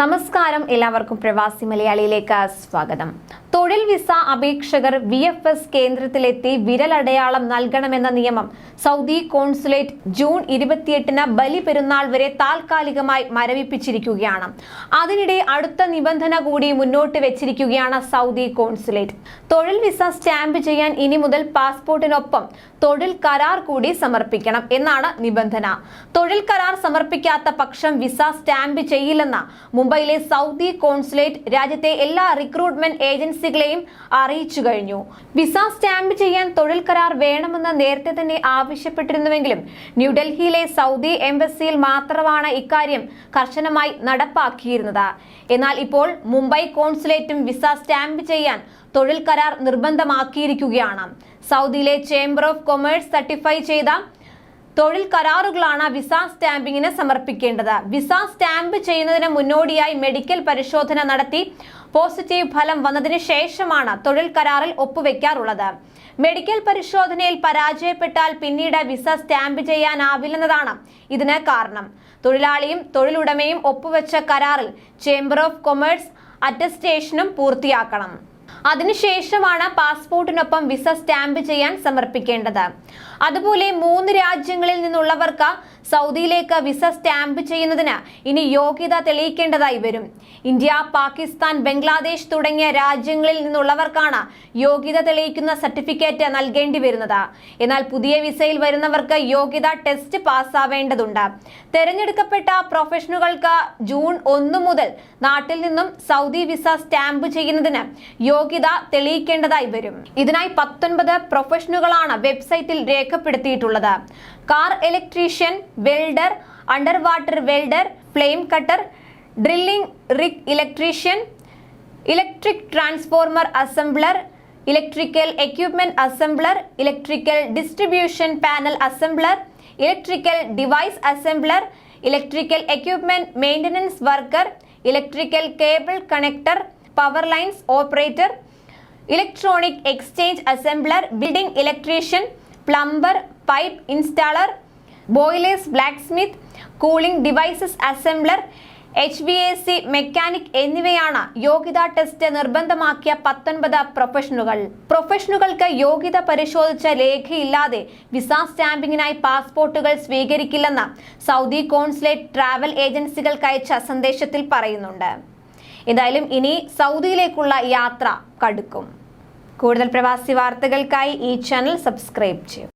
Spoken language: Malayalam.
നമസ്കാരം. എല്ലാവർക്കും പ്രവാസി മലയാളിയിലേക്ക് സ്വാഗതം. തൊഴിൽ വിസ അപേക്ഷകർ വി എഫ് എസ് കേന്ദ്രത്തിലെത്തി വിരലടയാളം നൽകണമെന്ന നിയമം. സൗദി കോൺസുലേറ്റ് ജൂൺ ഇരുപത്തിയെട്ടിന് ബലി പെരുന്നാൾ വരെ താൽക്കാലികമായി മരവിപ്പിച്ചിരിക്കുകയാണ്. അതിനിടെ അടുത്ത നിബന്ധന കൂടി മുന്നോട്ട് വെച്ചിരിക്കുകയാണ് സൗദി കോൺസുലേറ്റ്. തൊഴിൽ വിസ സ്റ്റാമ്പ് ചെയ്യാൻ ഇനി മുതൽ പാസ്പോർട്ടിനൊപ്പം തൊഴിൽ കരാർ കൂടി സമർപ്പിക്കണം എന്നാണ് നിബന്ധന. തൊഴിൽ കരാർ സമർപ്പിക്കാത്ത പക്ഷം വിസ സ്റ്റാമ്പ് ചെയ്യില്ലെന്ന മുംബൈയിലെ സൗദി കോൺസുലേറ്റ് രാജ്യത്തെ എല്ലാ റിക്രൂട്ട്മെന്റ് ഏജൻസികളെയും അറിയിച്ചു കഴിഞ്ഞു. വിസ സ്റ്റാമ്പ് ചെയ്യാൻ തൊഴിൽ കരാർ വേണമെന്ന് നേരത്തെ തന്നെ ആവശ്യപ്പെട്ടിരുന്നുവെങ്കിലും ന്യൂഡൽഹിയിലെ സൗദി എംബസിയിൽ മാത്രമാണ് ഇക്കാര്യം കർശനമായി നടപ്പാക്കിയിരുന്നത്. എന്നാൽ ഇപ്പോൾ മുംബൈ കോൺസുലേറ്റും വിസ സ്റ്റാമ്പ് ചെയ്യാൻ തൊഴിൽ കരാർ നിർബന്ധമാക്കിയിരിക്കുകയാണ്. സൗദിയിലെ ചേംബർ ഓഫ് കൊമേഴ്സ് സർട്ടിഫൈ ചെയ്ത തൊഴിൽ കരാറുകളാണ് വിസ സ്റ്റാമ്പിങ്ങിന് സമർപ്പിക്കേണ്ടത്. വിസ സ്റ്റാമ്പ് ചെയ്യുന്നതിന് മുന്നോടിയായി മെഡിക്കൽ പരിശോധന നടത്തി പോസിറ്റീവ് ഫലം വന്നതിന് ശേഷമാണ് തൊഴിൽ കരാറിൽ ഒപ്പുവെക്കാറുള്ളത്. മെഡിക്കൽ പരിശോധനയിൽ പരാജയപ്പെട്ടാൽ പിന്നീട് വിസ സ്റ്റാമ്പ് ചെയ്യാനാവില്ലെന്നതാണ് ഇതിന് കാരണം. തൊഴിലാളിയും തൊഴിലുടമയും ഒപ്പുവെച്ച കരാറിൽ ചേംബർ ഓഫ് കൊമേഴ്സ് അറ്റസ്റ്റേഷനും പൂർത്തിയാക്കണം. അതിനുശേഷമാണ് പാസ്പോർട്ടിനൊപ്പം വിസ സ്റ്റാമ്പ് ചെയ്യാൻ സമർപ്പിക്കേണ്ടത്. അതുപോലെ മൂന്ന് രാജ്യങ്ങളിൽ നിന്നുള്ളവർക്ക് സൗദിയിലേക്ക് വിസ സ്റ്റാമ്പ് ചെയ്യുന്നതിന് ഇനി യോഗ്യത തെളിയിക്കേണ്ടതായി വരും. ഇന്ത്യ പാകിസ്ഥാൻ ബംഗ്ലാദേശ് തുടങ്ങിയ രാജ്യങ്ങളിൽ നിന്നുള്ളവർക്കാണ് യോഗ്യത തെളിയിക്കുന്ന സർട്ടിഫിക്കറ്റ് നൽകേണ്ടി വരുന്നത്. എന്നാൽ പുതിയ വിസയിൽ വരുന്നവർക്ക് യോഗ്യത ടെസ്റ്റ് പാസ്സാവേണ്ടതുണ്ട്. തെരഞ്ഞെടുക്കപ്പെട്ട പ്രൊഫഷണലുകൾക്ക് ജൂൺ ഒന്ന് മുതൽ നാട്ടിൽ നിന്നും സൗദി വിസ സ്റ്റാമ്പ് ചെയ്യുന്നതിന് യോഗ്യത തെളിയിക്കേണ്ടതായി വരും. ഇതിനായി പത്തൊൻപത് പ്രൊഫഷണലുകളാണ് വെബ്സൈറ്റിൽ രേഖപ്പെടുത്തിയിട്ടുള്ളത്. car electrician welder under water welder flame cutter drilling rig electrician electric transformer assembler electrical equipment assembler electrical distribution panel assembler electrical device assembler electrical equipment maintenance worker electrical cable connector power lines operator electronic exchange assembler building electrician plumber pipe installer boilers blacksmith cooling devices assembler H V A C mechanic എന്നിവയാണ് യോഗ്യതാ ടെസ്റ്റ് നിർബന്ധമാക്കിയ പത്തൊൻപത് പ്രൊഫഷണലുകൾ പ്രൊഫഷണലുകൾക്ക് യോഗ്യത പരിശോധിച്ച രേഖയില്ലാതെ വിസ സ്റ്റാമ്പിങ്ങിനായി പാസ്പോർട്ടുകൾ സ്വീകരിക്കില്ലെന്ന് സൗദി കോൺസുലേറ്റ് ട്രാവൽ ഏജൻസികൾക്ക് അയച്ച സന്ദേശത്തിൽ പറയുന്നുണ്ട്. എന്തായാലും ഇനി സൗദിയിലേക്കുള്ള യാത്ര കടുക്കും. കൂടുതൽ പ്രവാസി വാർത്തകൾക്കായി ഈ ചാനൽ സബ്സ്ക്രൈബ് ചെയ്യും.